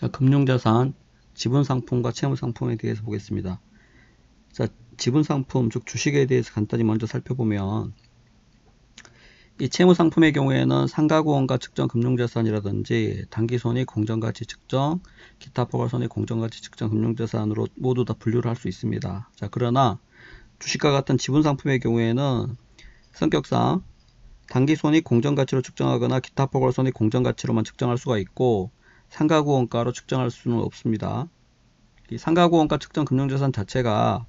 자, 금융자산, 지분상품과 채무상품에 대해서 보겠습니다. 자, 지분상품, 즉 주식에 대해서 간단히 먼저 살펴보면 이 채무상품의 경우에는 상가구원가 측정 금융자산이라든지 단기손익 공정가치 측정, 기타 포괄손익 공정가치 측정 금융자산으로 모두 다 분류를 할 수 있습니다. 자, 그러나 주식과 같은 지분상품의 경우에는 성격상 단기손익 공정가치로 측정하거나 기타 포괄손익 공정가치로만 측정할 수가 있고 상가구 원가로 측정할 수는 없습니다. 이 상가구 원가 측정 금융자산 자체가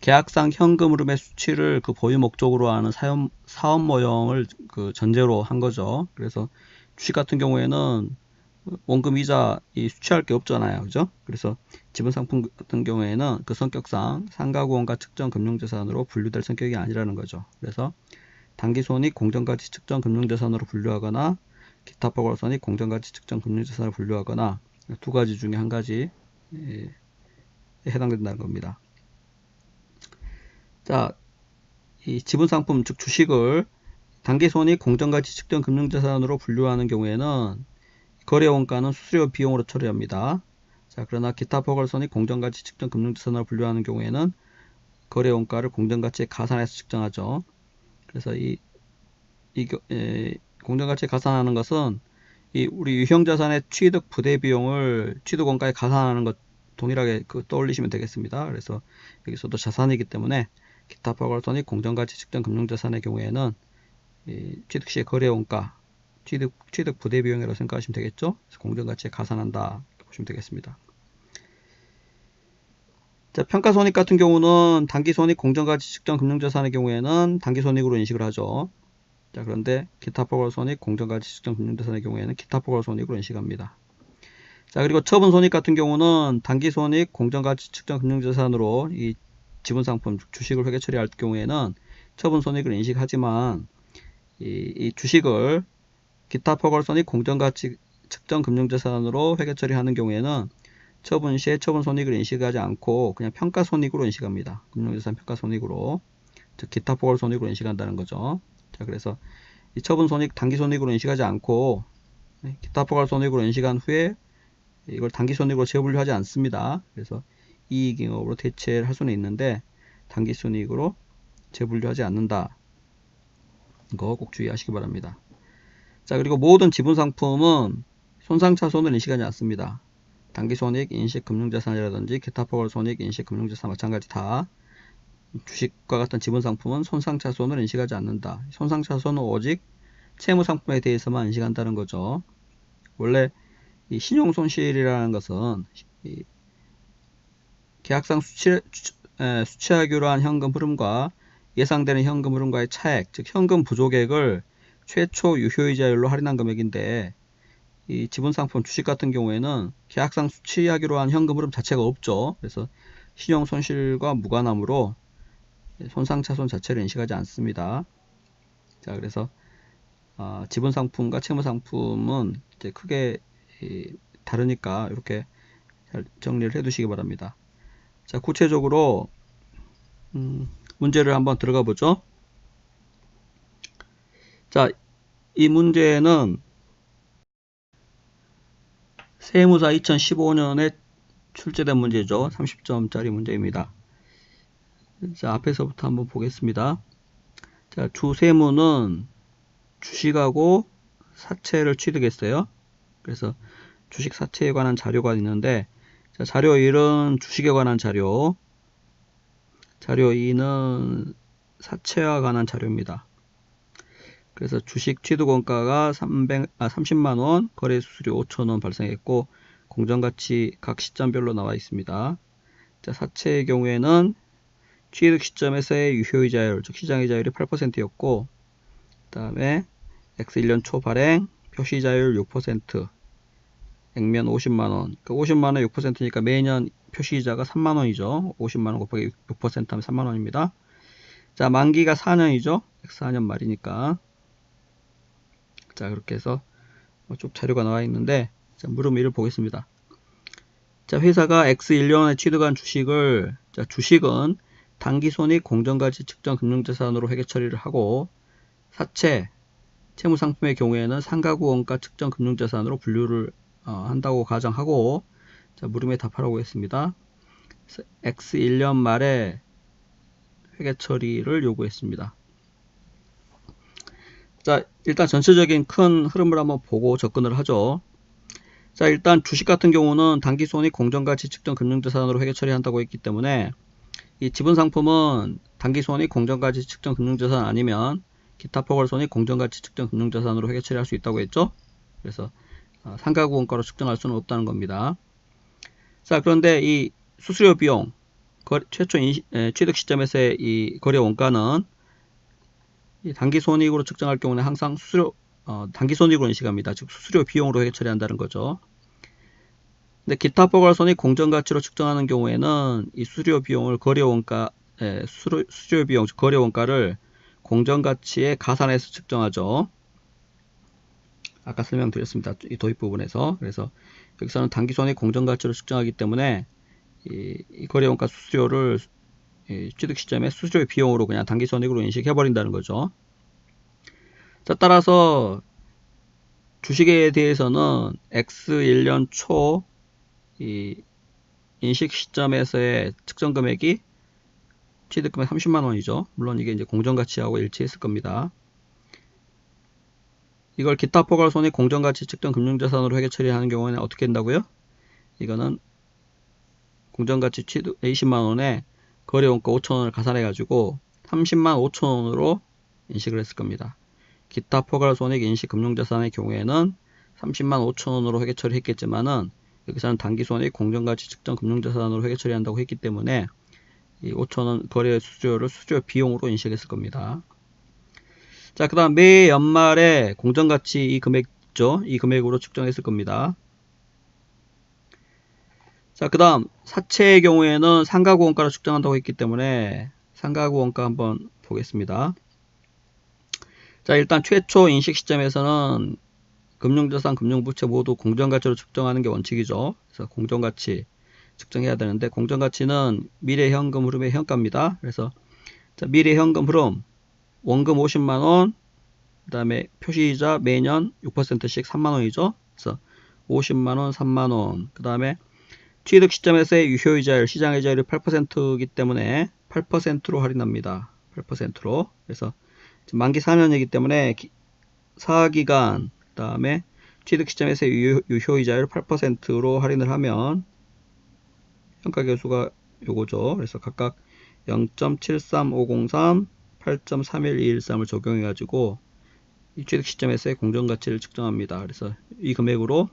계약상 현금 흐름의 수치를 그 보유 목적으로 하는 사업, 사업 모형을 그 전제로 한 거죠. 그래서 주식 같은 경우에는 원금 이자 이 수취할 게 없잖아요. 그죠? 그래서 지분 상품 같은 경우에는 그 성격상 상가구 원가 측정 금융자산으로 분류될 성격이 아니라는 거죠. 그래서 단기 손익 공정가치 측정 금융자산으로 분류하거나 기타 포괄손익 공정가치 측정 금융자산을 분류하거나 두 가지 중에 한 가지 에 해당된다는 겁니다. 자, 이 지분 상품 즉 주식을 단기 손익 공정가치 측정 금융자산으로 분류하는 경우에는 거래 원가는 수수료 비용으로 처리합니다. 자, 그러나 기타 포괄손익 공정가치 측정 금융자산으로 분류하는 경우에는 거래 원가를 공정가치에 가산해서 측정하죠. 그래서 이, 이 에, 공정가치에 가산하는 것은 이 우리 유형자산의 취득 부대 비용을 취득 원가에 가산하는 것 동일하게 그 떠올리시면 되겠습니다. 그래서 여기서도 자산이기 때문에 기타 포괄손익 공정가치 측정 금융자산의 경우에는 이 취득 시의 거래 원가 취득 취득 부대 비용이라고 생각하시면 되겠죠. 공정가치에 가산한다 보시면 되겠습니다. 자, 평가 손익 같은 경우는 단기 손익 공정가치 측정 금융자산의 경우에는 단기 손익으로 인식을 하죠. 자, 그런데 기타 포괄손익 공정가치 측정 금융자산의 경우에는 기타 포괄손익으로 인식합니다. 자, 그리고 처분 손익 같은 경우는 단기 손익 공정가치 측정 금융자산으로 이 지분 상품 주식을 회계 처리할 경우에는 처분 손익을 인식하지만 이, 이 주식을 기타 포괄 손익 공정가치 측정 금융자산으로 회계 처리하는 경우에는 처분 시에 처분 손익을 인식하지 않고 그냥 평가 손익으로 인식합니다. 금융자산 평가 손익으로 즉 기타 포괄 손익으로 인식한다는 거죠. 자, 그래서 이 처분 손익 단기 손익으로 인식하지 않고 네, 기타 포괄 손익으로 인식한 후에 이걸 단기 손익으로 재분류하지 않습니다. 그래서 이익잉업으로 대체를 할 수는 있는데 단기 손익으로 재분류하지 않는다. 이거 꼭 주의하시기 바랍니다. 자 그리고 모든 지분 상품은 손상차손을 인식하지 않습니다. 단기 손익, 인식 금융자산이라든지 기타 포괄 손익, 인식 금융자산 마찬가지 다 주식과 같은 지분 상품은 손상 차손을 인식하지 않는다. 손상 차손은 오직 채무 상품에 대해서만 인식한다는 거죠. 원래 이 신용 손실이라는 것은 계약상 수치, 수취하기로 한 현금 흐름과 예상되는 현금 흐름과의 차액, 즉 현금 부족액을 최초 유효이자율로 할인한 금액인데 이 지분 상품 주식 같은 경우에는 계약상 수취하기로 한 현금 흐름 자체가 없죠. 그래서 신용 손실과 무관하므로 손상 차손 자체를 인식하지 않습니다. 자, 그래서 어, 지분 상품과 채무 상품은 이제 크게 이, 다르니까 이렇게 잘 정리를 해 두시기 바랍니다. 자, 구체적으로 음, 문제를 한번 들어가 보죠. 자, 이 문제는 세무사 2015년에 출제된 문제죠. 30점짜리 문제입니다. 자, 앞에서부터 한번 보겠습니다. 자, 주세무는 주식하고 사채를 취득했어요. 그래서 주식 사채에 관한 자료가 있는데, 자, 자료 1은 주식에 관한 자료, 자료 2는 사채와 관한 자료입니다. 그래서 주식 취득 원가가 300, 아, 30만원, 거래 수수료 5천원 발생했고, 공정가치 각 시점별로 나와 있습니다. 자, 사채의 경우에는 취득 시점에서의 유효이 자율, 즉 시장이 자율이 8%였고 그 다음에 X1년 초 발행, 표시이자율 6%, 액면 50만원. 그 50만원 6%니까 매년 표시이자가 3만원이죠. 50만원 곱하기 6% 하면 3만원입니다. 자, 만기가 4년이죠. X4년 말이니까. 자, 그렇게 해서 뭐쭉 자료가 나와 있는데, 자, 물음 1을 보겠습니다. 자, 회사가 X1년에 취득한 주식을, 자, 주식은 단기손익 공정가치 측정 금융자산으로 회계 처리를 하고 사채, 채무상품의 경우에는 상가구 원가 측정 금융자산으로 분류를 어, 한다고 가정하고 자, 물음에 답하라고 했습니다. X 1년 말에 회계 처리를 요구했습니다. 자, 일단 전체적인 큰 흐름을 한번 보고 접근을 하죠. 자, 일단 주식 같은 경우는 단기 손익 공정가치 측정 금융자산으로 회계 처리한다고 했기 때문에 이 지분 상품은 단기 손익 공정가치 측정 금융자산 아니면 기타 포괄 손익 공정가치 측정 금융자산으로 회계 처리할 수 있다고 했죠. 그래서 어, 상가구 원가로 측정할 수는 없다는 겁니다. 자, 그런데 이 수수료 비용 최초 인시, 에, 취득 시점에서의 이 거래 원가는 이 단기 손익으로 측정할 경우는 항상 수수료 어, 단기 손익으로 인식합니다. 즉 수수료 비용으로 회계 처리한다는 거죠. 근데 기타 포괄 손익 공정 가치로 측정하는 경우에는 이 수수료 비용을 거래 원가 에, 수수료, 수수료 비용 거래 원가를 공정 가치에 가산해서 측정하죠. 아까 설명드렸습니다. 이 도입 부분에서 그래서 여기서는 단기 손익 공정 가치로 측정하기 때문에 이, 이 거래 원가 수수료를 이 취득 시점에 수수료 비용으로 그냥 단기 손익으로 인식해 버린다는 거죠. 자 따라서 주식에 대해서는 X 1년 초 이 인식 시점에서의 측정 금액이 취득 금액 30만 원이죠. 물론 이게 이제 공정 가치하고 일치했을 겁니다. 이걸 기타 포괄 손익 공정 가치 측정 금융자산으로 회계 처리하는 경우에는 어떻게 된다고요? 이거는 공정 가치 취득 20만 원에 거래 원가 5천 원을 가산해 가지고 30만 5천 원으로 인식을 했을 겁니다. 기타 포괄 손익 인식 금융자산의 경우에는 30만 5천 원으로 회계 처리했겠지만은 여기서는 단기 손익 공정가치 측정 금융자산으로 회계 처리한다고 했기 때문에 이 5천원 거래 수수료를 수수료 비용으로 인식했을 겁니다. 자, 그 다음 매 연말에 공정가치 이 금액 있죠? 이 금액으로 측정했을 겁니다. 자, 그 다음 사채의 경우에는 상가구 원가를 측정한다고 했기 때문에 상가구 원가 한번 보겠습니다. 자, 일단 최초 인식 시점에서는 금융자산, 금융부채 모두 공정가치로 측정하는 게 원칙이죠. 그래서 공정가치 측정해야 되는데 공정가치는 미래 현금 흐름의 현가입니다. 그래서 자, 미래 현금 흐름 원금 50만원 그 다음에 표시이자 매년 6%씩 3만원이죠. 그래서 50만원, 3만원 그 다음에 취득 시점에서의 유효이자율, 시장이자율이 8%이기 때문에 8%로 할인합니다. 8%로. 그래서 만기 4년이기 때문에 사기간, 그 다음에 취득 시점에서의 유효, 유효이자율 8%로 할인을 하면 평가계수가 요거죠. 그래서 각각 0.73503, 8.31213을 적용해가지고 이 취득 시점에서의 공정가치를 측정합니다. 그래서 이 금액으로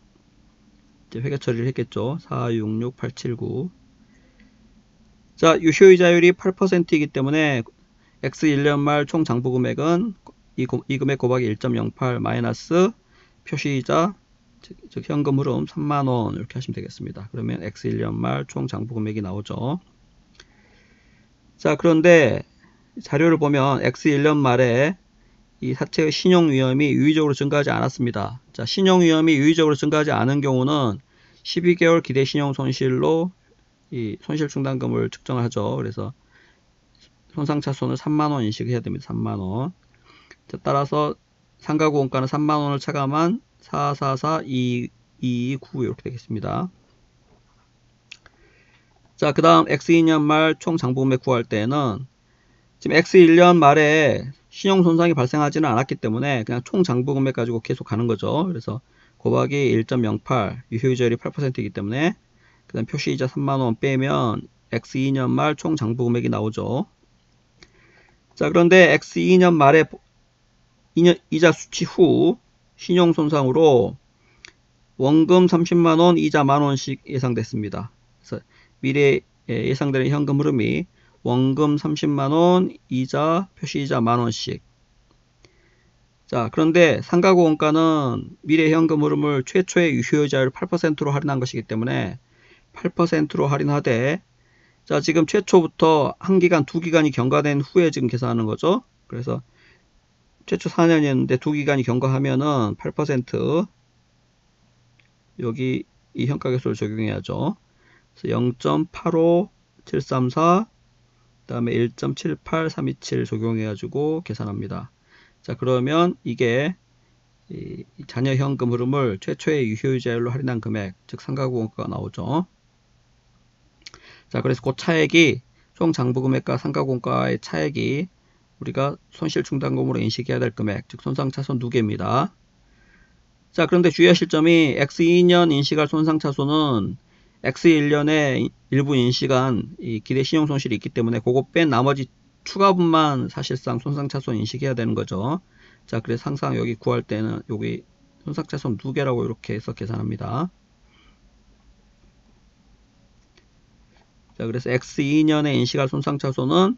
이제 회계 처리를 했겠죠. 466879. 자, 유효이자율이 8%이기 때문에 X 1년 말 총 장부 금액은 이, 이 금액 곱하기 1.08 마이너스 표시이자 즉, 즉 현금 흐름 3만원 이렇게 하시면 되겠습니다. 그러면 X 1년 말 총 장부 금액이 나오죠. 자, 그런데 자료를 보면 X 1년 말에 이 사채의 신용 위험이 유의적으로 증가하지 않았습니다. 자, 신용 위험이 유의적으로 증가하지 않은 경우는 12개월 기대 신용 손실로 이 손실 충당금을 측정을 하죠. 그래서 손상차손을 3만원 인식해야 됩니다. 3만원. 자, 따라서 상가구 원가는 3만원을 차감한 444 229 이렇게 되겠습니다. 자, 그 다음 X2년 말 총 장부금액 구할 때는 지금 X1년 말에 신용 손상이 발생하지는 않았기 때문에 그냥 총 장부 금액 가지고 계속 가는 거죠. 그래서 곱하기 1.08 유효이자율이 8%이기 때문에 그 다음 표시이자 3만원 빼면 X2년 말 총 장부 금액이 나오죠. 자 그런데 X2년 말에 2년 이자 수치 후 신용 손상으로 원금 30만 원 이자 만 원씩 예상됐습니다. 그래서 미래에 예상되는 현금 흐름이 원금 30만 원, 이자, 표시이자 만 원씩. 자, 그런데 상가구 원가는 미래 현금 흐름을 최초의 유효이자율 8%로 할인한 것이기 때문에 8%로 할인하되 자, 지금 최초부터 한 기간, 두 기간이 경과된 후에 지금 계산하는 거죠. 그래서 최초 4년이었는데 두 기간이 경과하면은 8% 여기 이 현가계수를 적용해야죠. 그래서 0.85734 그 다음에 1.78327 적용해 가지고 계산합니다 자 그러면 이게 이 잔여 현금 흐름을 최초의 유효이자율로 할인한 금액, 즉 상가구 원가가 나오죠. 자, 그래서 그 차액이 총 장부 금액과 상가구 원가의 차액이 우리가 손실 충당금으로 인식해야 될 금액, 즉 손상차손 두 개입니다. 자, 그런데 주의하실 점이 X2년 인식할 손상차손은 X1년에 일부 인식한 이 기대 신용 손실이 있기 때문에 그거 뺀 나머지 추가분만 사실상 손상차손 인식해야 되는 거죠. 자, 그래서 항상 여기 구할 때는 여기 손상차손 두 개라고 이렇게 해서 계산합니다. 자, 그래서 X2년에 인식할 손상차손은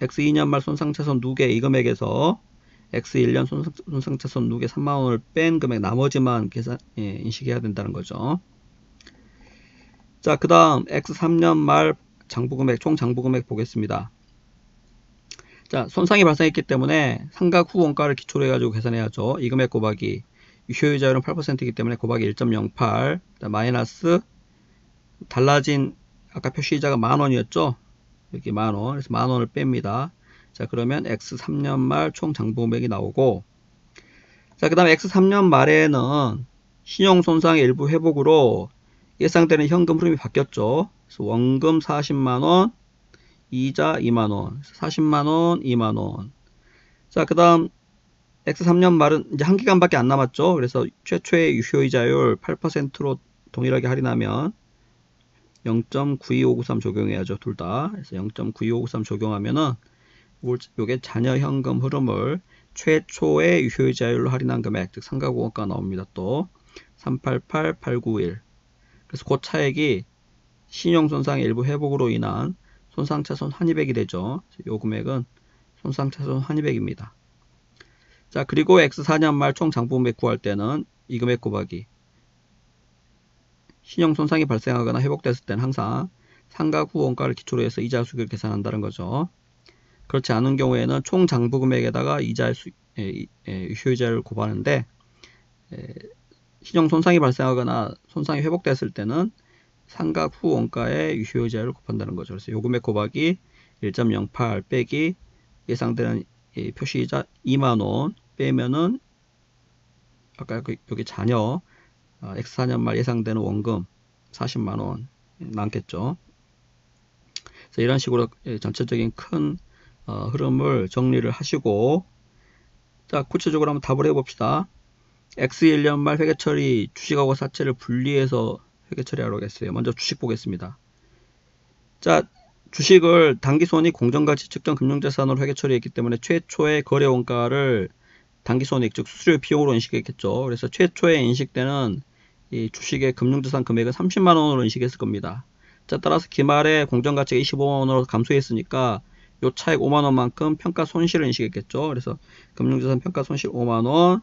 X2년 말 손상차손 누계 이 금액에서 X1년 손상, 차손 누계 3만원을 뺀 금액 나머지만 계산, 예, 인식해야 된다는 거죠. 자, 그 다음 X3년 말 장부금액, 총 장부금액 보겠습니다. 자, 손상이 발생했기 때문에 상각 후 원가를 기초로 해가지고 계산해야죠. 이 금액 곱하기 효율자율은 8%이기 때문에 곱하기 1.08 마이너스 달라진 아까 표시이자가 만원이었죠. 여기 만원. 그래서 만원을 뺍니다. 자, 그러면 X3년 말 총 장부금액이 나오고 자, 그 다음에 X3년 말에는 신용 손상의 일부 회복으로 예상되는 현금 흐름이 바뀌었죠. 그래서 원금 40만원, 이자 2만원, 40만원, 2만원. 자, 그 다음 X3년 말은 이제 한 기간밖에 안 남았죠. 그래서 최초의 유효이자율 8%로 동일하게 할인하면 0.92593 적용해야죠. 둘 다. 그래서 0.92593 적용하면은 요게 잔여 현금 흐름을 최초의 유효이자율로 할인한 금액, 즉 상가공원가 나옵니다. 또 388891. 그래서 그 차액이 신용손상의 일부 회복으로 인한 손상차손 환입액이 되죠. 요 금액은 손상차손 환입액입니다. 자 그리고 X4년 말 총 장부금액 구할 때는 이 금액 곱하기 신용 손상이 발생하거나 회복됐을 때는 항상 상각 후 원가를 기초로 해서 이자 수익을 계산한다는 거죠. 그렇지 않은 경우에는 총 장부 금액에다가 이자 수, 에, 에, 효이자를 곱하는데 에, 신용 손상이 발생하거나 손상이 회복됐을 때는 상각 후 원가의 유효이자를 곱한다는 거죠. 그래서 요금액 곱하기 1.08 빼기 예상되는 표시이자 2만원 빼면은 아까 그 여기 자녀 X4년 말 예상되는 원금 40만원 남겠죠. 그래서 이런 식으로 전체적인 큰 어, 흐름을 정리를 하시고 자 구체적으로 한번 답을 해봅시다. X1년 말 회계처리 주식하고 사채를 분리해서 회계처리하러 겠어요 먼저 주식 보겠습니다. 자 주식을 당기손익 공정가치 측정 금융자산으로 회계처리했기 때문에 최초의 거래 원가를 당기손익 즉 수수료 비용으로 인식했겠죠. 그래서 최초에 인식되는 이 주식의 금융자산 금액은 30만 원으로 인식했을 겁니다. 자 따라서 기말에 공정가치가 25만 원으로 감소했으니까 요 차액 5만 원만큼 평가 손실을 인식했겠죠. 그래서 금융자산 평가 손실 5만 원,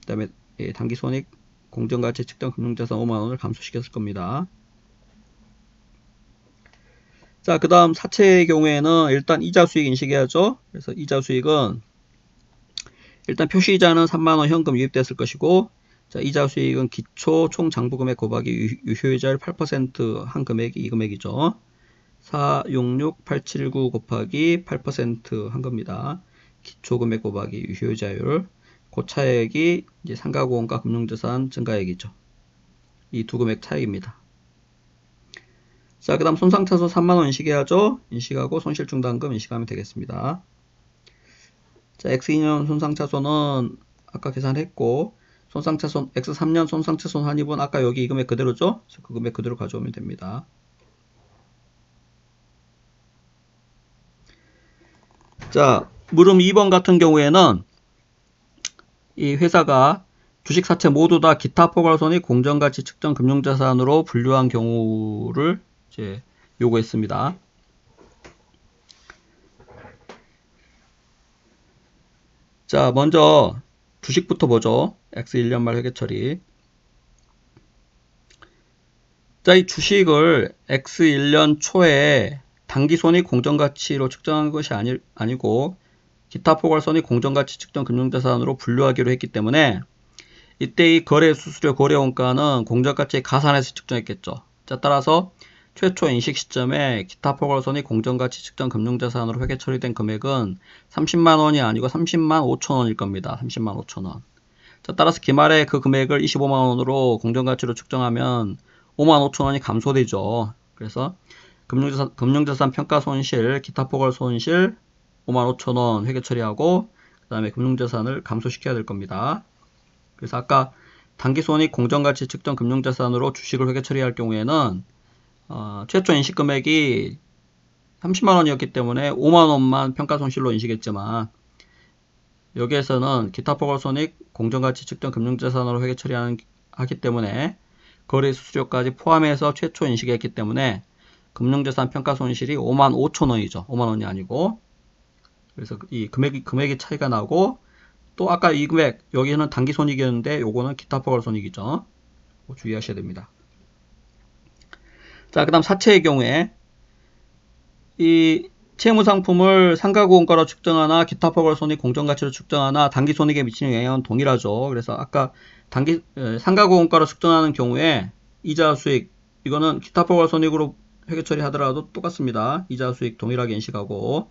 그다음에 예, 당기손익 공정가치 측정 금융자산 5만 원을 감소시켰을 겁니다. 자, 그 다음 사채의 경우에는 일단 이자 수익 인식해야죠. 그래서 이자 수익은 일단 표시이자는 3만원 현금 유입됐을 것이고 자, 이자 수익은 기초 총 장부금액 곱하기 유효이자율 8%한 금액이 이 금액이죠. 466879 곱하기 8%한 겁니다. 기초 금액 곱하기 유효이자율. 그 차액이 이제 상가공원과 금융자산 증가액이죠. 이 두 금액 차액입니다. 자, 그 다음 손상차손 3만원 인식해야죠. 인식하고 손실중단금 인식하면 되겠습니다. 자, X2년 손상차손은 아까 계산했고, 손상차손, X3년 손상차손 환입은 아까 여기 이 금액 그대로죠? 그 금액 그대로 가져오면 됩니다. 자, 물음 2번 같은 경우에는 이 회사가 주식 사채 모두 다 기타 포괄손익 공정가치 측정 금융자산으로 분류한 경우를 이제 요구했습니다. 자, 먼저 주식부터 보죠. X1년 말 회계 처리. 자, 이 주식을 X1년 초에 단기손익 공정가치로 측정한 것이 아니, 아니고 기타 포괄손익 공정가치 측정 금융자산으로 분류하기로 했기 때문에 이때 이 거래 수수료 거래 원가는 공정가치의 가산해서 측정했겠죠. 자, 따라서 최초 인식 시점에 기타 포괄손익 공정가치 측정 금융자산으로 회계 처리된 금액은 30만 원이 아니고 30만 5천 원일 겁니다. 30만 5천 원. 자, 따라서 기말에 그 금액을 25만 원으로 공정가치로 측정하면 5만 5천 원이 감소되죠. 그래서 금융자산, 금융자산 평가 손실, 기타 포괄 손실 5만 5천 원 회계 처리하고 그 다음에 금융자산을 감소시켜야 될 겁니다. 그래서 아까 단기손익 공정가치 측정 금융자산으로 주식을 회계 처리할 경우에는 어, 최초 인식 금액이 30만 원이었기 때문에 5만 원만 평가 손실로 인식했지만 여기에서는 기타 포괄 손익 공정가치 측정 금융자산으로 회계 처리하는 하기 때문에 거래 수수료까지 포함해서 최초 인식했기 때문에 금융자산 평가 손실이 5만 5천 원이죠. 5만 원이 아니고 그래서 이 금액이 금액이 차이가 나고 또 아까 이 금액 여기는 단기 손익이었는데 요거는 기타 포괄 손익이죠. 주의하셔야 됩니다. 자, 그 다음 사채의 경우에 이 채무 상품을 상가고 원가로 측정하나 기타 포괄 손익 공정가치로 측정하나 단기 손익에 미치는 영향은 동일하죠. 그래서 아까 단기 상가고 원가로 측정하는 경우에 이자 수익 이거는 기타 포괄 손익으로 회계 처리하더라도 똑같습니다. 이자 수익 동일하게 인식하고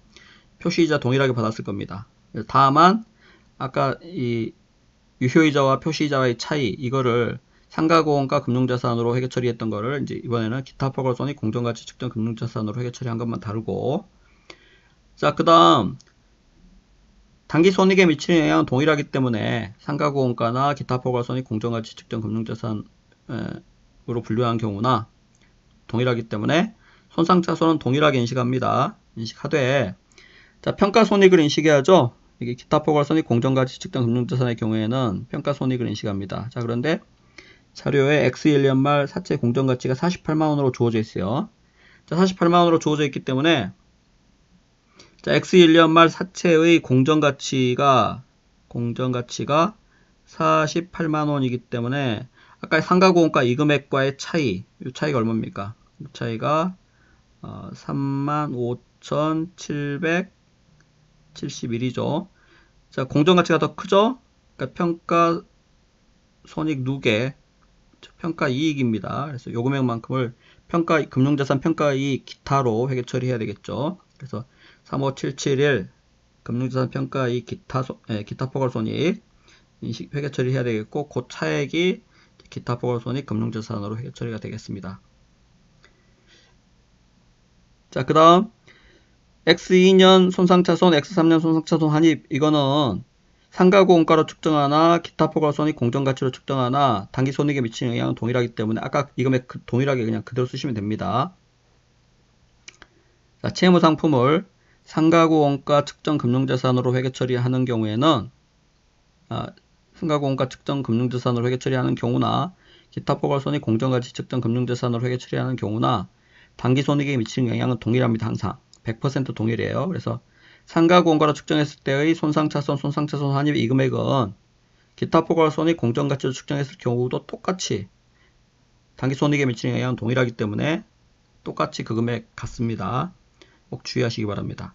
표시이자 동일하게 받았을 겁니다. 다만 아까 이 유효이자와 표시이자와의 차이 이거를 상가고원가 금융자산으로 회계 처리했던 거를 이제 이번에는 기타 포괄 손익 공정가치 측정 금융자산으로 회계 처리한 것만 다르고 자, 그 다음 단기 손익에 미치는 영향은 동일하기 때문에 상가고원가나 기타 포괄손익 공정가치 측정 금융자산으로 분류한 경우나 동일하기 때문에 손상차손은 동일하게 인식합니다. 인식하되 자 평가손익을 인식해야죠. 이게 기타 포괄손익 공정가치 측정 금융자산의 경우에는 평가손익을 인식합니다. 자 그런데 자료에 X1년 말 사채 공정가치가 48만원으로 주어져 있어요. 자 48만원으로 주어져 있기 때문에 자, X1년 말 사채의 공정가치가 공정가치가 48만 원이기 때문에 아까 상가공원가 이 금액과의 차이, 이 차이가 얼마입니까? 이 차이가 어, 35,771이죠. 자, 공정가치가 더 크죠? 그러니까 평가 손익 누계 평가 이익입니다. 그래서 요 금액만큼을 평가 금융자산 평가 이익 기타로 회계 처리해야 되겠죠. 그래서 35771 금융자산 평가 이 기타 소, 예, 기타 포괄 손익 인식 회계 처리해야 되겠고 그 차액이 기타 포괄 손익 금융자산으로 회계 처리가 되겠습니다. 자, 그다음 X2년 손상차손, X3년 손상차손 한입 이거는 상가고 원가로 측정하나 기타 포괄 손익 공정가치로 측정하나 단기 손익에 미치는 영향은 동일하기 때문에 아까 이금액 그, 동일하게 그냥 그대로 쓰시면 됩니다. 자, 채무 상품을 상가구 원가 측정 금융자산으로 회계 처리하는 경우에는 아, 상가구 원가 측정 금융자산으로 회계 처리하는 경우나 기타 포괄손익 공정가치 측정 금융자산으로 회계 처리하는 경우나 단기 손익에 미치는 영향은 동일합니다. 항상 100% 동일해요. 그래서 상가구 원가로 측정했을 때의 손상차손, 손상차손 한입 이 금액은 기타 포괄손익 공정가치로 측정했을 경우도 똑같이 단기 손익에 미치는 영향은 동일하기 때문에 똑같이 그 금액 같습니다. 꼭 주의하시기 바랍니다.